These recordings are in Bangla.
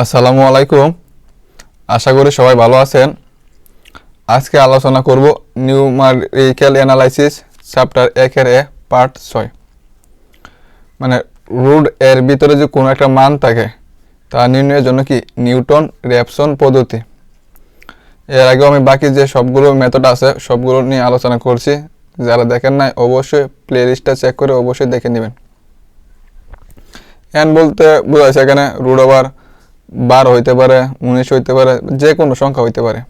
আসসালামু আলাইকুম। আশা করি সবাই ভালো আছেন। আজকে আলোচনা করব নিউমারিক্যাল অ্যানালাইসিস চ্যাপ্টার একের এ পার্ট ছয়। মানে রুট এর ভিতরে যে কোনো একটা মান থাকে, তা নির্ণয়ের জন্য কি নিউটন র্যাপসন পদ্ধতি? এর আগেও আমি বাকি যে সবগুলো মেথড আছে, সবগুলো নিয়ে আলোচনা করছি। যারা দেখেন নাই, অবশ্যই প্লে লিস্টটা চেক করে অবশ্যই দেখে নেবেন। এন বলতে বোঝাচ্ছে এখানে রুট ওভার বারো হইতে পারে, উনিশ হইতে পারে, যে কোনো সংখ্যা হইতে পারে।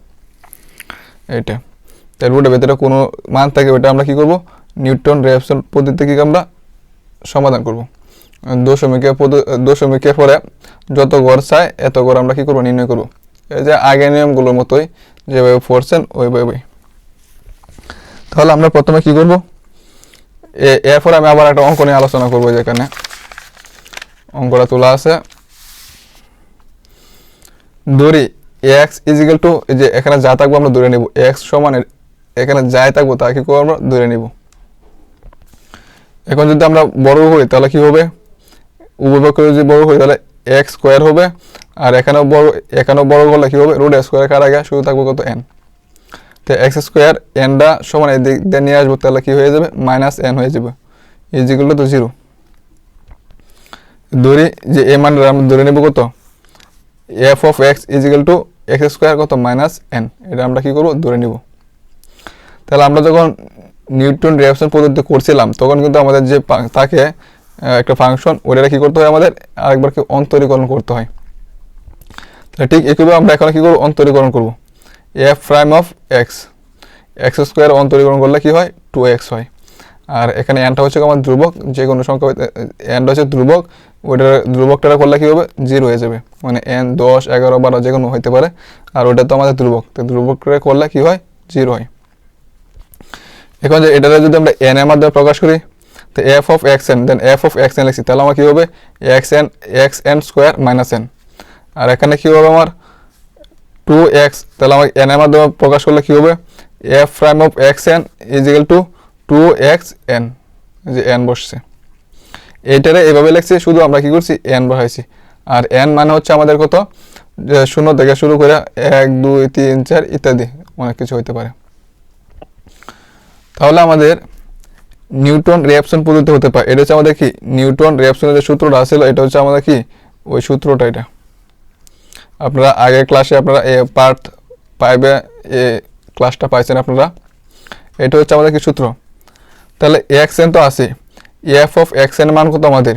এটা তাই রুটের ভেতরে কোনো মান থাকে ওইটা আমরা কি করব? নিউটন রিয়াকশন পদ্ধতি কি আমরা সমাধান করব। দশমিকে দশমিকে পরে যত গড় চায়, এত গড় আমরা কি করব? নির্ণয় করব। এই যে আগের নিয়মগুলোর মতোই যেভাবে পড়ছেন, ওইভাবেই। তাহলে আমরা প্রথমে কি করব? এরপর আমি আবার একটা অঙ্ক নিয়ে আলোচনা করব যেখানে অঙ্কটা তোলা আছে। ধরি এক্স ইজিক্যাল টু যে এখানে যা থাকব আমরা ধরে নিব। এক্স সমানের এখানে যাই থাকব তা কি করব আমরা? ধরে নিব। এখন যদি আমরা বড় করি তাহলে কি হবে? উপপক্ষে যদি বড় করি তাহলে এক্স স্কোয়ার হবে। আর এখানেও বড় এখানেও বড় করলে কী হবে? রুট স্কোয়ার কার আগে শুধু থাকবে কত এন তো এক্স স্কোয়ার এনটা সমান এদিক দিয়ে নিয়ে আসব তাহলে কী হয়ে যাবে? মাইনাস এন হয়ে যাবে। ইজিক্যাল টু জিরো ধরি যে এ মান আমরা ধরে নেব কত? F of X is equal to X square কত? মাইনাস এন এটা আমরা কি করব? ধরে নিব। তাহলে আমরা যখন নিউটন রিয়াকশন পদ্ধতি করছিলাম, তখন কিন্তু আমাদের যে থাকে একটা ফাংশন ওটা কি করতে হয় আমাদের? আরেকবার কি অন্তরীকরণ করতে হয়। তাহলে ঠিক একইভাবে আমরা এখন কি করব? অন্তরীকরণ করব। F prime of X X square অন্তরীকরণ করলে কি হয়? টু এক্স হয়। আর এখানে এনটা হচ্ছে আমার ধ্রুবক। যে কোনো সংখ্যা এনটা হচ্ছে ধ্রুবক। ওইটার ধ্রুবকটা করলে কী হবে? জিরো হয়ে যাবে। মানে এন দশ, এগারো, বারো যে কোনো হইতে পারে। আর ওটা তো আমাদের ধ্রুবক। তো ধ্রুবকটা করলে কী হয়? জিরো হয়। এখন যে এটাকে যদি আমরা এন এর মাধ্যমে প্রকাশ করি, তো F of X N then F of X N লিখছি। তাহলে আমার কী হবে? X N X N square minus N আর এখানে কী হবে আমার? টু এক্স তাহলে আমার এন এর মাধ্যমে প্রকাশ করলে কী হবে? F prime of X N is equal to two X N যে এন বসছে। এইটারে এভাবে লেখছি, শুধু আমরা কি করছি এন বসাইছি। আর এন মানে হচ্ছে আমাদের কত? শূন্য থেকে শুরু করে এক, দুই, তিন, চার ইত্যাদি অনেক কিছু হইতে পারে। তাহলে আমাদের নিউটন রিয়াকশন পদ্ধতি হতে পারে। এটা হচ্ছে আমাদের কি? নিউটন রিয়াকশনের যে সূত্রটা ছিল, এটা হচ্ছে আমাদের কি? ওই সূত্রটা এটা। আপনারা আগের ক্লাসে আপনারা এ পার্ট পাইবে এ ক্লাসটা পাইছেন আপনারা। এটা হচ্ছে আমাদের কি সূত্র? তাহলে এক্স এন তো আছে এফ অফ এক্সের মান কত আমাদের?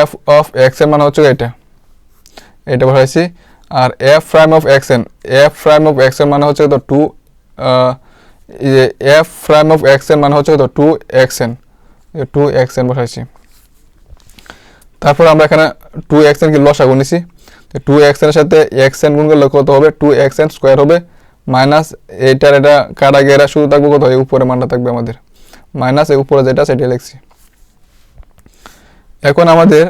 এফ অফ এক্সের মান হচ্ছে এটা। এটা বসাইছি। আর F prime of X N F prime of এক্সের মানে হচ্ছে কত? Two F prime of X N মানে হচ্ছে কত? Two X N two X N বসাইছি। তারপর আমরা এখানে টু এক্স এন কি লসাগু নিছি? টু এক্সের সাথে এক্স এন গুণ করলে কত হবে? টু এক্স এন স্কোয়ার হবে। মাইনাস এইটার এটা কাটা গেরা থাকবে কত? এই উপরে মানটা থাকবে আমাদের। মাইনাস এই উপরে যেটা সেটা লিখছি। এখন আমাদের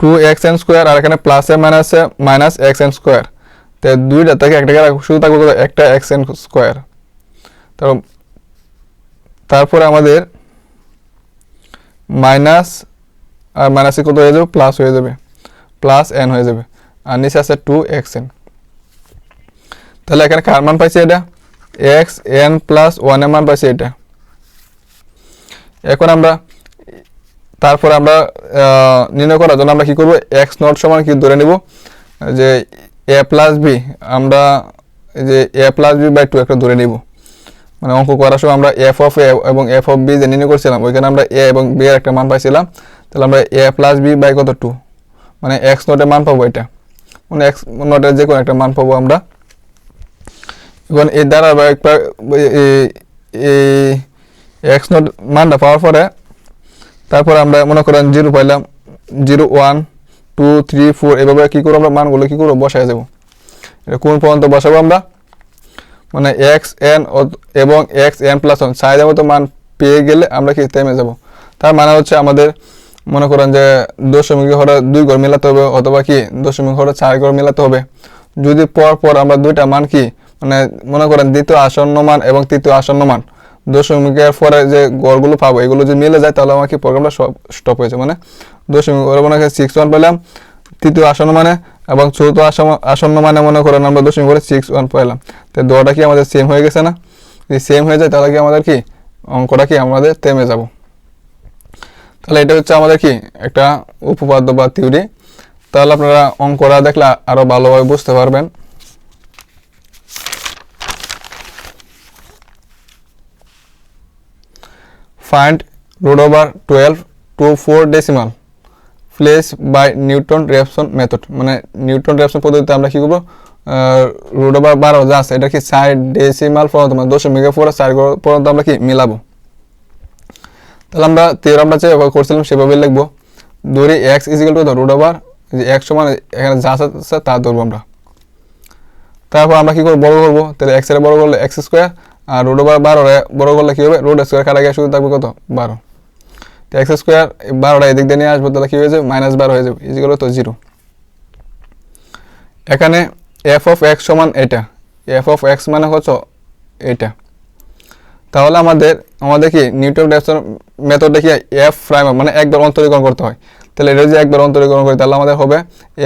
টু এক্স এন স্কোয়ার আর এখানে প্লাসে মাইনাসে মাইনাস এক্স এন স্কোয়ার তো দুইটা থেকে একটা শুধু থাকবে একটা এক্স এন স্কোয়ার তারপরে আমাদের মাইনাস আর মাইনাসে কত হয়ে যাবে? প্লাস হয়ে যাবে। প্লাস এন হয়ে যাবে। আর নিচে আছে টু এক্স এন তাহলে এখানে কার মান পাইছে এটা? এক্স এন প্লাস ওয়ানের মান পাইছে এটা। এখন আমরা, তারপর আমরা নির্ণয় করার জন্য আমরা কি করব? এক্স নট সমান কি ধরে নিব? যে এ প্লাস বি আমরা যে A plus B by two একটা ধরে নিব। মানে অঙ্ক করার সময় আমরা এফ অফ এ এবং এফ অফ বি যে নির্ণয় করছিলাম, ওইখানে আমরা এ এবং বি এর একটা মান পাইছিলাম। তাহলে আমরা এ প্লাস বি বাই কত টু মানে এক্স নটের মান পাবো এটা। মানে এক্স নটের যে কোনো একটা মান পাবো আমরা। এখন এর দ্বারা এই এক্স নট মানটা পাওয়ার পরে তারপর আমরা মনে করেন জিরো পাইলাম zero one two three four এভাবে কী করব আমরা? মানগুলো কী করব? বসায় যাব এটা কোন পর্যন্ত বসাবো আমরা? মানে এক্স এন এবং এক্স এন প্লাস ওয়ান চাহিদা মতো মান পেয়ে গেলে আমরা কি থেমে যাব? তার মানে হচ্ছে আমাদের মনে করেন যে দশমিক ঘরে দুই ঘর মেলাতে হবে অথবা কি দশমিক ঘরে চার ঘর মেলাতে হবে। যদি পর পর আমরা দুইটা মান কি? মানে মনে করেন দ্বিতীয় আসন্ন মান এবং তৃতীয় আসন্ন মান। দশমিকের পরে যে গড়গুলো পাবো, এগুলো যদি মিলে যায়, তাহলে আমার কি প্রোগ্রামটা সব স্টপ হয়েছে মানে দশমিক ওরা মনে হয় সিক্স ওয়ান পেলাম, তৃতীয় আসন্ন মানে এবং চতুর্থ আসন্ন মানে মনে করেন আমরা দশমিক করে সিক্স ওয়ান পেলাম। তো দোয়াটা কি আমাদের সেম হয়ে গেছে না? যদি সেম হয়ে যায়, তাহলে কি আমাদের কি? অঙ্কটা কি আমাদের থেমে যাব। তাহলে এটা হচ্ছে আমাদের কি? একটা উপপাদ্য বা থিওরি তাহলে আপনারা অঙ্কটা দেখলে আরও ভালোভাবে বুঝতে পারবেন। Find root over 12 to 4 decimal, place by Newton Raphson method. মানে নিউটন রেপসন পদ্ধতিতে আমরা কি করব? রুট ওভার বারো যা আছে, এটা কি সাইড ডেসিমাল পর্যন্ত মানে দশমিকের পরে চার পর্যন্ত আমরা কি মিলাবো? তাহলে আমরা আমরা যেভাবে করছিলাম সেভাবে লিখব। ধরি এক্স রুট ওভার যে এক্স সমান, এখানে যা আছে, তা ধরবো আমরা। তারপর আমরা কি করব? বড় করব। তাহলে এক্সের বড় করলে এক্স স্কোয়ার আর রুট ওভার বারো বড় করলে কী হবে? রুট স্কোয়ার কাটা গিয়ে শুধু থাকবে কত? বারো। তো এক্স স্কোয়ার বারোটা এদিক দিয়ে নিয়ে আসব, তাহলে কী হয়ে যাবে? মাইনাস বারো হয়ে যাবে ইজিক্যাল তো জিরো এখানে এফ অফ এক্স সমান এটা। এফ অফ এক্স মানে হচ্ছে এটা। তাহলে আমাদের আমাদের কি নিউটন ডেপসন মেথড দেখি এফ প্রাইম মানে একবার অন্তরীকরণ করতে হয়। তাহলে এটা যদি একবার অন্তরীকরণ করি, তাহলে আমাদের হবে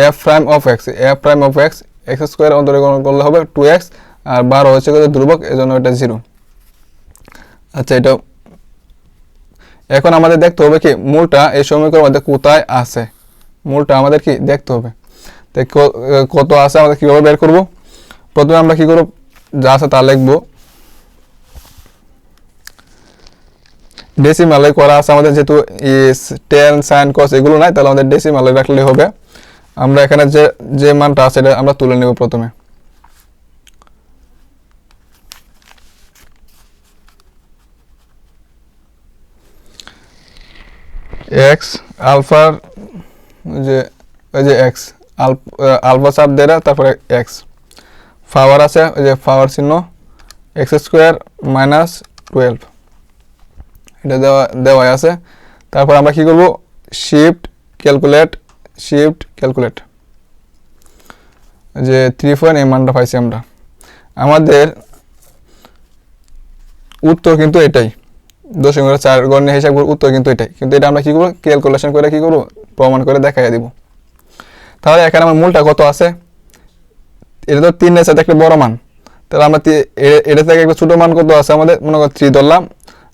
F prime of X F prime of X X square অন্তরীকরণ করলে হবে টু এক্স আর বারো হচ্ছে কত? ধ্রুবক, এজন্য এটা জিরো আচ্ছা এটা এখন আমাদের দেখতে হবে কি, মূলটা এই সমীকরণের মধ্যে কোথায় আছে? মূলটা আমাদের কি দেখতে হবে? তো কত আছে? আমাদের কীভাবে বের করব? প্রথমে আমরা কি করব? যা আছে তা লিখব। ডেসিমালে করা আছে আমাদের যেহেতু টেন সাইন কস এগুলো নাই, তাহলে আমাদের ডেসিমালে রাখলে হবে। আমরা এখানে যে যে মানটা আছে, এটা আমরা তুলে নেব প্রথমে। এক্স আলফার যে ওই যে এক্স আলফা চাপ দেরা তারপরে এক্স পাওয়ার আছে ওই যে পাওয়ার চিহ্ন এক্স স্কোয়ার মাইনাস টুয়েলভ এটা দেওয়া, দেওয়াই আছে। তারপর আমরা কি করব? শিফট ক্যালকুলেট শিফট ক্যালকুলেট যে থ্রি পয়েন্ট এই মানটা পাইছি আমরা। আমাদের উত্তর কিন্তু এটাই। দশমিক চার গণ্য হিসাব উত্তর কিন্তু এটাই। কিন্তু এটা আমরা কী করব? ক্যালকুলেশন করে কি করব? প্রমাণ করে দেখাই দিব। তাহলে এখানে আমার মূলটা কত আছে? এটা তো তিনের সাথে একটা বড় মান। তাহলে আমরা এটা থেকে একটা ছোটো মান কত আছে আমাদের? মনে করো থ্রি ধরলাম।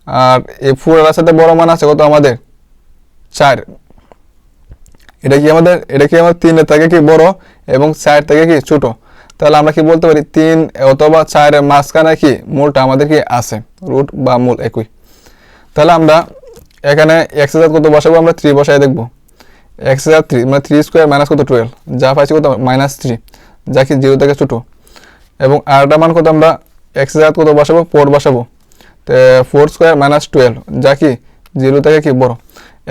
আর এই ফোরের সাথে বড় মান আছে কত আমাদের? চার। এটা কি আমাদের? এটা কি আমাদের তিনের থেকে কি বড় এবং চার থেকে কি ছোট? তাহলে আমরা কি বলতে পারি? তিন অথবা চারের মাঝখানে কি? মূলটা আমাদের কি আছে? রুট বা মূল একই। তাহলে আমরা এখানে এক্স হাজার কত বসাবো? আমরা থ্রি বসাই দেখব। এক্স হাজার থ্রি মানে থ্রি স্কোয়ার মাইনাস কত? টুয়েলভ যা পাইছি কত? মাইনাস থ্রি যা কি জিরো থেকে ছোটো। এবং আরটা মান কত আমরা? এক্স হাজার কত বসাবো? ফোর বসাবো। তো ফোর স্কোয়ার মাইনাস টুয়েলভ যা কি? জিরো থেকে কি? বড়।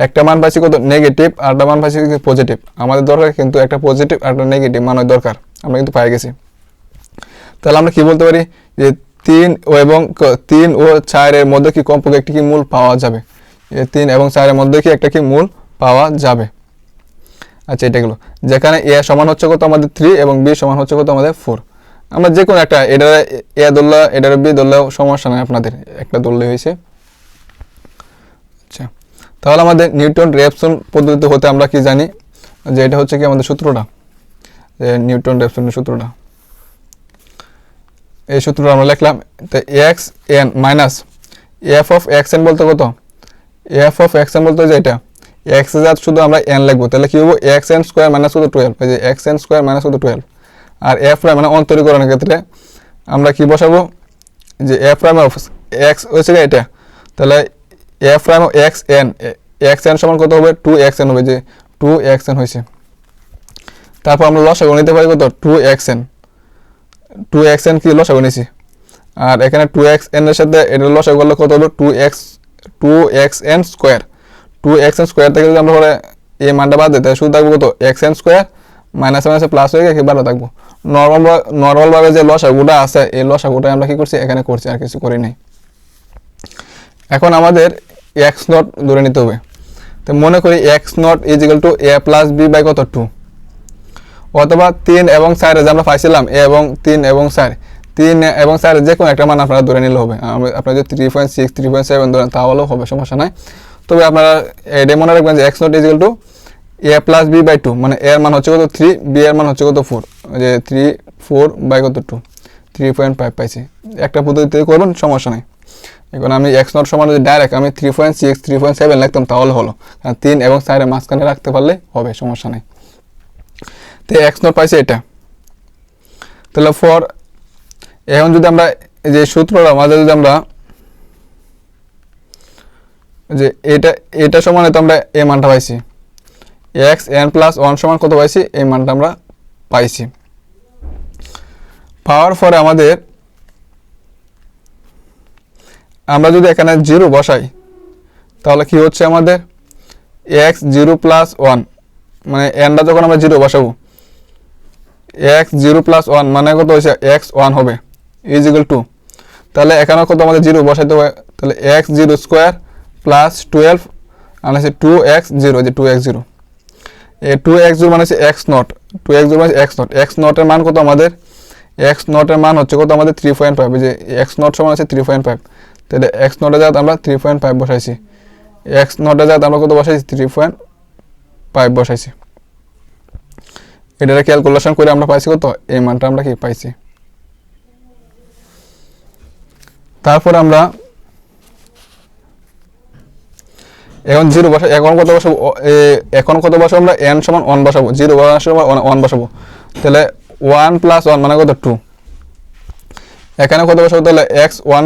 একটা মান পাইছি কত? নেগেটিভ আরটা মান পাইছি কি? পজিটিভ আমাদের দরকার কিন্তু একটা পজিটিভ একটা নেগেটিভ মানের দরকার। আমরা কিন্তু পাই গেছি। তাহলে আমরা কি বলতে পারি? যে তিন এবং তিন ও চারের মধ্যে কি কমপক্ষে একটি কি মূল পাওয়া যাবে? তিন এবং চারের মধ্যে কি একটা কি মূল পাওয়া যাবে? আচ্ছা এটা গেলো। যেখানে এ সমান হচ্ছে কত? আমাদের থ্রি এবং বি সমান হচ্ছে কত? আমাদের ফোর আমরা যে কোনো একটা, এটা এ ধরলে, এটার বি ধরলেও সমস্যা নেই আপনাদের। একটা ধরলে হয়েছে। আচ্ছা তাহলে আমাদের নিউটন রেপসন পদ্ধতি হতে আমরা কি জানি? যে এটা হচ্ছে কি আমাদের সূত্রটা? নিউটন রেপসনের সূত্রটা। এই সূত্রটা আমরা লিখলাম, তো X N minus F of X N বলতে কত? এফ অফ এক্স এন বলতে যে এটা এক্সের শুধু আমরা এন লিখব, তাহলে কি হব? এক্স এন স্কোয়ার মাইনাস কত? টুয়েলভ এই যে এক্স এন স্কোয়ার মাইনাস কত? টুয়েলভ আর এফ প্রাইম মানে অন্তরীকরণের ক্ষেত্রে আমরা কি বসাবো? যে এফ প্রাইম অফ এক্স হয়েছে এটা, তাহলে F prime of X N X N সমান কত হবে? টু এক্স এন হবে, যে টু এক্স এন হয়েছে। তারপর আমরা লসাগু নিতে পারি কত? Two X N two X N কি লসাগু নিয়েছি আর এখানে টু এক্স এন এর সাথে এটা লসাগু করলে কত হলো? Two X two X N square two X N square থেকে যদি আমরা পরে এই মানটা বাদ দিই, তাহলে শুধু থাকব কত? এক্স এন স্কোয়ার মাইনাসে মাইনাসে প্লাস হয়ে গেছে বারো থাকব? নর্মাল নর্মালভাবে যে লসাগুটা আছে, এই লসাগুটা আমরা কি করছি? এখানে করছি, আর কিছু করি নাই। এখন আমাদের এক্স নট ধরে নিতে হবে। তো মনে করি X naught is equal to A plus B by কত? টু অথবা তিন এবং চার যে আমরা পাইছিলাম, এ এবং তিন এবং চার। তিন এবং চার যে কোনো একটা মান আপনারা ধরে নিলে হবে। আপনারা যদি three point six three point seven ধরেন, তাহলেও হবে, সমস্যা নাই। তবে আপনারা এটা মনে রাখবেন যে X naught is equal to A plus B by two মানে এর মান হচ্ছে কত? থ্রি বি এর মান হচ্ছে কত? ফোর যে থ্রি ফোর বাই কত? টু থ্রি পয়েন্ট ফাইভ পাইছি। একটা পদ্ধতিতে করবেন সমস্যা নেই। এখন আমি এক্স নট সমান যদি ডাইরেক্ট আমি three point six three point seven লিখতাম, তাহলে হলো। কারণ তিন এবং চারের মাঝখানে রাখতে পারলে হবে, সমস্যা নেই। তো এক্স নট পাইছে এটা। তাহলে ফর এখন যদি আমরা যে সূত্রটা মাঝে যদি আমরা যে এটা এটা সমানে তো আমরা এই মানটা পাইছি। এক্স এন প্লাস ওয়ান সমান কত পাইছি? এই মানটা আমরা পাইছি। পাওয়ার পরে আমাদের আমরা যদি এখানে জিরো বসাই, তাহলে কি হচ্ছে আমাদের? এক্স জিরো প্লাস ওয়ান মানে এনটা যখন আমরা জিরো বসাবো এক্স জিরো প্লাস ওয়ান মানে কত হয়েছে? এক্স ওয়ান হবে। ইজ ইকুয়াল টু তাহলে এখানে কত আমাদের জিরো বসাইতে হবে? তাহলে x zero square plus twelve আর হচ্ছে টু এক্স জিরো যে টু এক্স জিরো এই টু এক্স জিরো মানে হচ্ছে x naught two x zero মানে এক্স নট এক্স নটের মান কত আমাদের? এক্স নটের মান হচ্ছে কত আমাদের? থ্রি পয়েন্ট ফাইভ যে এক্স নট সমান আছে থ্রি পয়েন্ট ফাইভ তাহলে এক্স নটে যাত আমরা থ্রি পয়েন্ট ফাইভ বসাইছি। এক্স নটে যাত আমরা কত বসাইছি? থ্রি পয়েন্ট ফাইভ বসাইছি। এটা ক্যালকুলেশন করে আমরা পাইছি কত? এই মানটা আমরা কি পাইছি? তারপর আমরা এখন জিরো বসাবো এখন কত বসাবো? এখন কত বসাবো আমরা? এন সমান ওয়ান বসাবো। জিরো ওয়ান বসাবো। তাহলে ওয়ান প্লাস ওয়ান মানে কত? টু এখানে কত বসাবো? তাহলে X one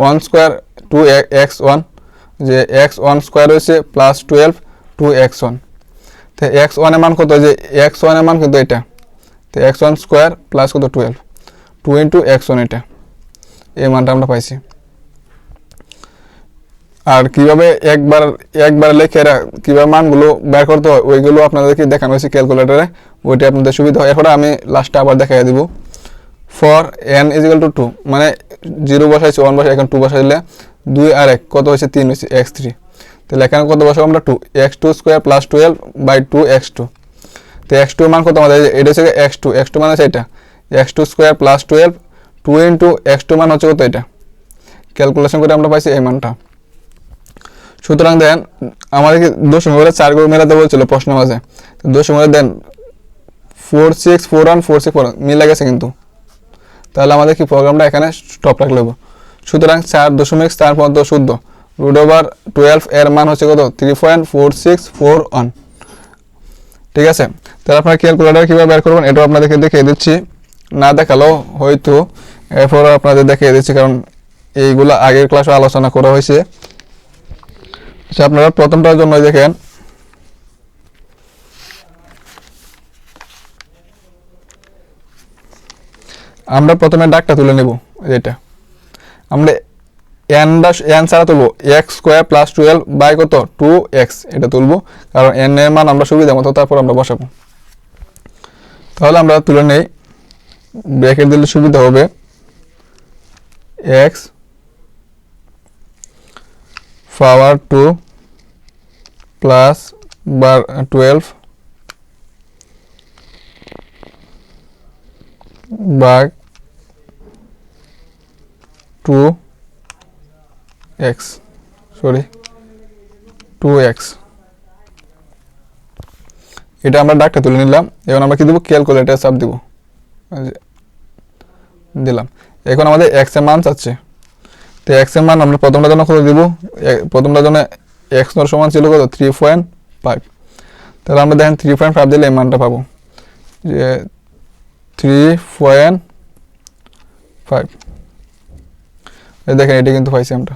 one square two X one যে এক্স ওয়ান স্কোয়ার হয়েছে plus twelve two X one তো এক্স ওয়ানের মান কত? যে এক্স ওয়ানের মান কিন্তু এটা। তো এক্স ওয়ান স্কোয়ার প্লাস কত? Twelve. Two into X one এটা। এই মানটা আমরা পাইছি। আর কীভাবে একবার একবার লেখে এরা কীভাবে মানগুলো বের করতে হয়, ওইগুলো আপনাদেরকে দেখানো হয়েছে ক্যালকুলেটারে। ওইটা আপনাদের সুবিধা হয়। এরপরে আমি লাস্টটা আবার দেখাই দিব। For N is equal to two মানে জিরো বসাইছি ওয়ান বসাই এখন টু বসাইলে দুই আর এক, কত হয়েছে? তিন হয়েছে, এক্স থ্রি। তাহলে এখানে কত বসাবো আমরা two X two square plus twelve by two X two তো এক্স টু মান কত আমাদের? এটা হচ্ছে এক্স টু এক্স টু মানে হচ্ছে এটা। X two square plus twelve two into X two মান হচ্ছে কত এটা? ক্যালকুলেশন করে আমরা পাইছি এই মানটা। সুতরাং দেন আমাদেরকে দশমিক করে চার করে মেলাতে বলছিল প্রশ্ন মাঝে। তো দশমিক then four six four one four six four মিলে গেছে কিন্তু। তাহলে আমাদের কি প্রোগ্রামটা এখানে স্টপ রাখলে সুতরাং চার দশমিক চার পর্যন্ত শুদ্ধ। রুট ওভার টুয়েলভ এর মান হচ্ছে কত? Three point four six four one ঠিক আছে? তাহলে আপনারা ক্যালকুলেটার কীভাবে বের করবেন? এটাও আপনাদেরকে দেখিয়ে দিচ্ছি। না দেখালেও হয়তো। এরপর আপনাদের দেখিয়ে দিচ্ছি, কারণ এইগুলো আগের ক্লাসে আলোচনা করা হয়েছে। আচ্ছা আপনারা প্রথমটার জন্য দেখেন। আমরা প্রথমে ডাকটা তুলে নেব এটা। আমরা এন দাস এন ছাড়া তুলবো X square plus twelve by কত? টু এক্স এটা তুলবো। কারণ এন এর মান আমরা সুবিধা মতো তারপর আমরা বসাবো। তাহলে আমরা তুলে নেই। ব্র্যাকেট দিলে সুবিধা হবে X power two plus bar twelve by two X sorry two X এটা আমরা ডাকটা তুলে নিলাম এখন আমরা কি দেবো? ক্যালকুলেটার চাপ দেবো। দিলাম। এখন আমাদের এক্সের মান চাচ্ছে। তো এক্সের মান আমরা প্রথমটার জন্য কত দিব? প্রথমটার জন্য এক্স নর সমান ছিল কত? থ্রি পয়েন্ট ফাইভ তাহলে আমরা দেখেন থ্রি পয়েন্ট ফাইভ দিলে এই মানটা পাবো। যে থ্রি পয়েন্ট ফাইভ দেখেন, এটা কিন্তু পাইছি আমরা।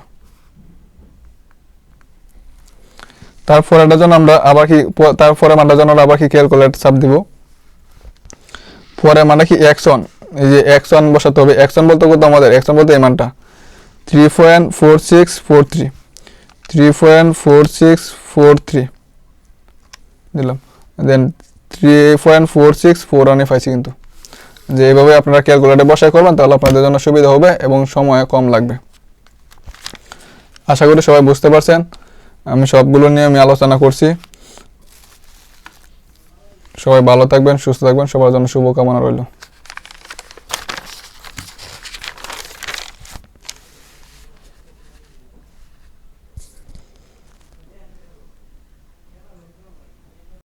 তারপরেটার জন্য আমরা আবার কি প- তারপরে মানটার জন্য আবার কি ক্যালকুলেট চাপ দিব? পরে মানে কি ওয়ান এই যে ওয়ান বসাতে হবে ওয়ান বলতে কত আমাদের? ওয়ান বলতে এই মানটা। Three point four six four three three point four six four three দিলাম। Then three point four six four ওয়ানে পাইছি কিন্তু। যে এইভাবে আপনারা ক্যালকুলেটে বসায় করবেন, তাহলে আপনাদের জন্য সুবিধা হবে এবং সময় কম লাগবে। আশা করি সবাই বুঝতে পারছেন। আমি সবগুলো নিয়ে আমি আলোচনা করছি। সবাই ভালো থাকবেন, সুস্থ থাকবেন, সবার জন্য শুভকামনা রইল।